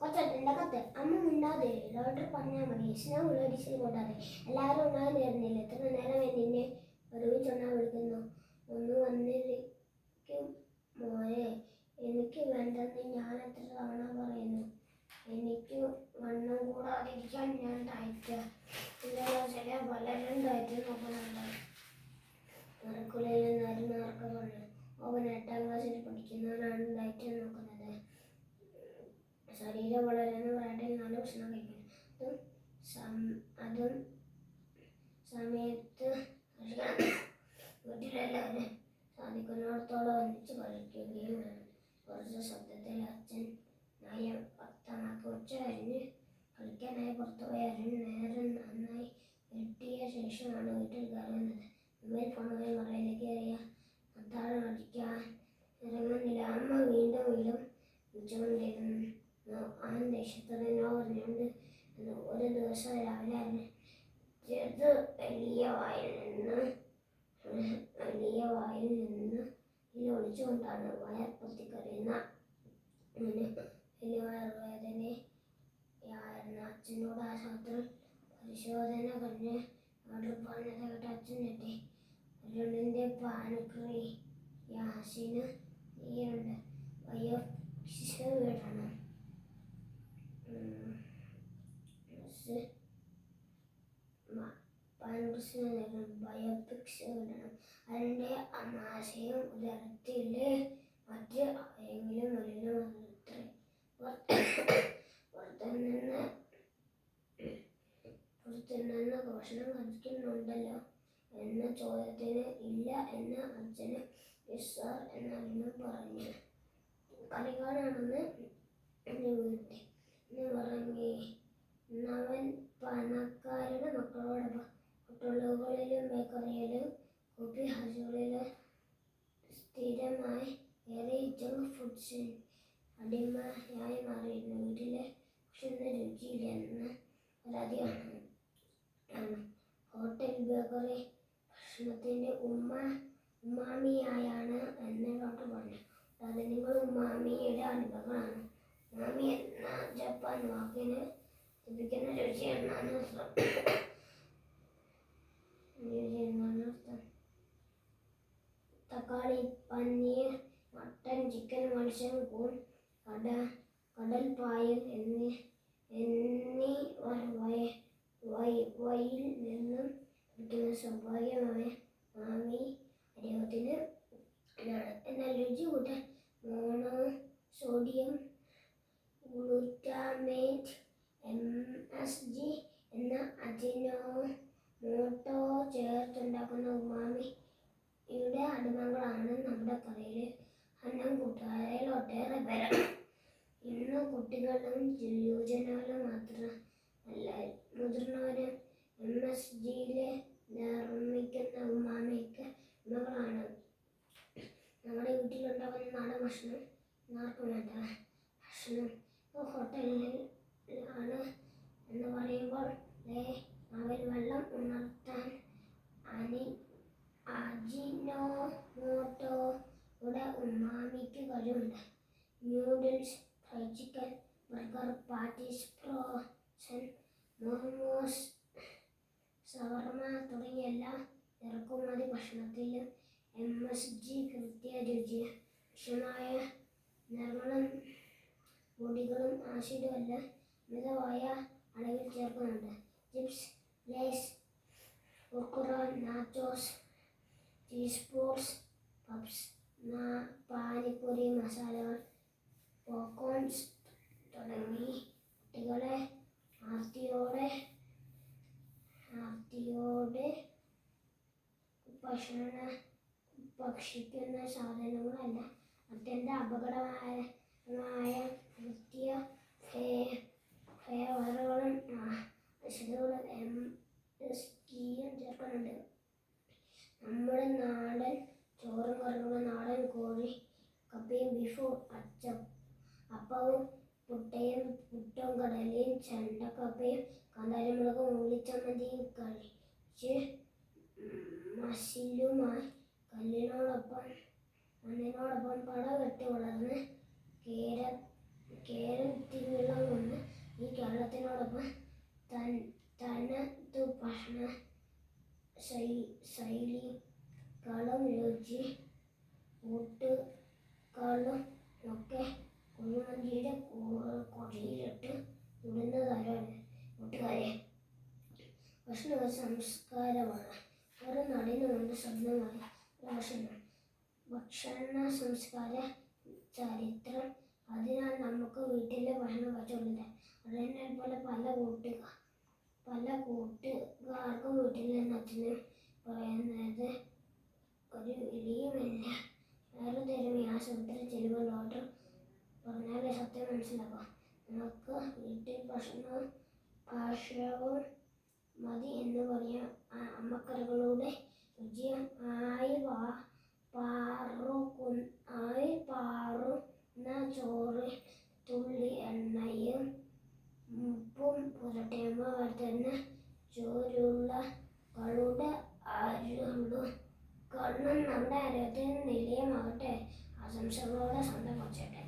കൊച്ചത്തിന്റെ കത്ത് അമ്മ മിണ്ടാതെ ഡോക്ടർ പറഞ്ഞാൽ മതി. സ്നോ വിളിച്ച് കൊണ്ടാതെ എല്ലാവരും ഉണ്ടാകാൻ നേരുന്നില്ല എത്ര നേരം നിന്നെ ഒരുമിച്ചുണ്ടാ വിളിക്കുന്നു. ഒന്ന് വന്നിരിക്കും മോനെ എനിക്ക് വേണ്ടെന്ന് ഞാൻ എത്ര തവണ പറയുന്നു. എനിക്ക് വണ്ണം കൂടാതിരിക്കാൻ ഞാൻ ഡയറ്റ് ഇന്നലെ ചില പലരും ഡയറ്റ് നോക്കുന്നുണ്ട്. മറക്കുലയിൽ സമയത്ത്. വീട്ടിലെല്ലാവരും സാധിക്കുന്നിടത്തോളം ഒന്നിച്ച് കളിക്കുകയും വേണം. കുറച്ച് ശബ്ദത്തിൽ അച്ഛൻ നായ ഭക്തമാക്കി ഉച്ച കഴിഞ്ഞ് കളിക്കാനായി പുറത്തുപോയി അരുൺ നേരം നന്നായി വെട്ടിയ ശേഷമാണ് വീട്ടിൽ കയറുന്നത്. മൊബൈൽ ഫോണുമായി മറയിലേക്ക് കയറിയ അത്താഴം അടിക്കാൻ ഇറങ്ങുന്നില്ല. അമ്മ വീണ്ടും വീണ്ടും വിളിച്ചുകൊണ്ടിരുന്നു. ആ ദേഷ്യത്തോടെ നോ പറഞ്ഞുകൊണ്ട് ഒരു ദിവസം രാവിലെ അവന് ചെറുത് വലിയ വായിൽ നിന്ന് വലിയ വായിൽ നിന്ന് ഒളിച്ചുകൊണ്ടാണ് വയർ പൊത്തിക്കറിയുന്ന അവന് വലിയ വയറുവേദനയായിരുന്ന അച്ഛനോട് ആശുപത്രി പരിശോധന കഴിഞ്ഞ് അവിടെ പറഞ്ഞത് കേട്ട് അച്ഛൻ ഞെട്ടി. അരുണിന്റെ പാനക്രി യാസിന് ഈയുണ്ട് വയ്യോ വിടണം പാൻകുസിന് ബയോപിക്സ് വിടണം അതിന്റെ ആശയം ഉദരത്തിലെ മറ്റ് ആരെങ്കിലും വന്നത്രേ പുറത്തുനിന്ന് പുറത്തുനിന്ന് ഘോഷണം കഴിക്കുന്നുണ്ടല്ലോ എന്ന ചോദ്യത്തിന് ഇല്ല എന്ന് അച്ഛന് യെസ് സാർ എന്നറിഞ്ഞു പറഞ്ഞു കളി വീട്ടിൽ വീട്ടി എന്ന് പറഞ്ഞേ അവൻ പണക്കാരുടെ മക്കളോടൊപ്പം ഹോട്ടലുകളിലും ബേക്കറിയിലും കോഫി ഹൗസുകളിലും സ്ഥിരമായി ഏറെ ജങ്ക് ഫുഡ്സ് അടിമയായി മാറിയിരുന്നു. വീട്ടിലെ ഭക്ഷണ രുചിയില്ലെന്ന് പരാതിയാണ്. ഹോട്ടൽ ബേക്കറി ഭക്ഷണത്തിന്റെ ഉമ്മ ഉമ്മാമിയായാണ് എന്ന് ഡോക്ടർ പറഞ്ഞു. അത് നിങ്ങൾ ഉമ്മാമിയുടെ അനുഭവങ്ങളാണ്. ഉമ്മാമി എന്ന ജപ്പാൻ വാക്കിന് ലഭിക്കുന്ന രുചി രുചി തക്കാളി പനീർ മട്ടൻ ചിക്കൻ മത്സ്യം കൂൺ കട കടൽ പായൽ എന്നീ എന്നീ വയിൽ നിന്നും ലഭിക്കുന്ന സ്വാഭാവികമായ മാമി അദ്ദേഹത്തിന് എന്നാൽ രുചി കൂട്ടാൻ mono sodium glutamate M S G എന്ന അജിനോ മോട്ടോ ചേർത്തുണ്ടാക്കുന്ന ഉമാമിയുടെ അടിമകളാണ് നമ്മുടെ കറിയിൽ അന്നം കൂട്ടുകാരിൽ ഒട്ടേറെ പേരാണ് ഇന്ന് കുട്ടികളും യുവജനങ്ങളും മാത്രമല്ല മുതിർന്നവരും എം എസ് ജിയിലെ നിർമ്മിക്കുന്ന ഉമാമിക്ക് അടിമകളാണ് നമ്മുടെ വീട്ടിലുണ്ടാകുന്ന നാടൻ ഭക്ഷണം ആർക്കും വേണ്ട ഭക്ഷണം. ഹോട്ടലിൽ ആണ് എന്ന് പറയുമ്പോൾ ദേ അവൽ വെള്ളം ഉണർത്താൻ അനി അജിനോമോട്ടോയുടെ കഴിവുണ്ട്. Noodles fry chicken burger patties frozen momos സവർമ തുടങ്ങിയ എല്ലാ ഇറക്കുമതി ഭക്ഷണത്തിലും എം എസ് ജി കൃത്യ രുചി വിഷമായ നിർമ്മലം പൊടികളും ആസിഡും എല്ലാം മിതമായ അളവിൽ ചേർക്കുന്നുണ്ട്. ചിപ്സ് ലേസ് കുർക്കുറ നാച്ചോസ് ചീസ്പോർട്സ് പപ്സ് പാനിപ്പൂരി മസാലകൾ പോക്കോൺസ് തുടങ്ങി കുട്ടികളെ ആർത്തിയോടെ ആർത്തിയോടെ ഭക്ഷണ ഭക്ഷിക്കുന്ന സാധനങ്ങളല്ല അത്യന്തം അപകടമായ പച്ച. അപ്പവും പുട്ടയും പുട്ടും കടലയും ചെണ്ടക്കപ്പയും കാന്താരിമുളകും ഉള്ളിച്ചമ്മന്തിയും കഴിച്ച് മസിലുമായി കല്ലിനോടൊപ്പം മണ്ണിനോടൊപ്പം പട കെട്ടി വളർന്ന് കേര കേരളത്തിലുള്ള കൊണ്ട് ഈ കേരളത്തിനോടൊപ്പം തൻ തനതു ഭക്ഷണ ശൈ ശൈലികളും രുചി കൂട്ടുകളും ഒക്കെ കുഞ്ഞുമന്തിയുടെ കു- ഇടുന്നതാണ് കൂട്ടുകാരെ ഭക്ഷണ സംസ്കാരമാണ്. ഒരു നാടിന് വേണ്ട ശബ്ദമായി ഭക്ഷണം. ഭക്ഷണ സംസ്കാര ചരിത്രം. അതിനാൽ നമുക്ക് വീട്ടിലെ ഭക്ഷണം പറ്റുന്നില്ല അതിനെ പോലെ പല കൂട്ടുകാർ പല കൂട്ടുകാർക്കും വീട്ടിൽ നിന്ന് അച്ഛനും പറയുന്നത് ഒരു വിളിയുമില്ല വേറെ ഈ ആശുപത്രി ചെല്ലുമ്പോൾ ഡോക്ടർ പറഞ്ഞാലേ സത്യം മനസ്സിലാക്കാം നമുക്ക് വീട്ടിൽ ഭക്ഷണവും ഭാഷവും മതി എന്ന് പറയാം അമ്മക്കറികളുടെ രുചിയും ആയി വാ പാറു ആയി പാറുന്ന ചോറ് തുള്ളി എണ്ണയും ഉപ്പും പുരട്ടിയമ്മ തന്നെ ചോരുള്ള കളുടെ ഗവൺമെന്റ് നമ്മുടെ ആരോഗ്യത്തിന് നിലയമാകട്ടെ ആശംസകളോടെ സ്വന്തം കുറച്ചട്ടെ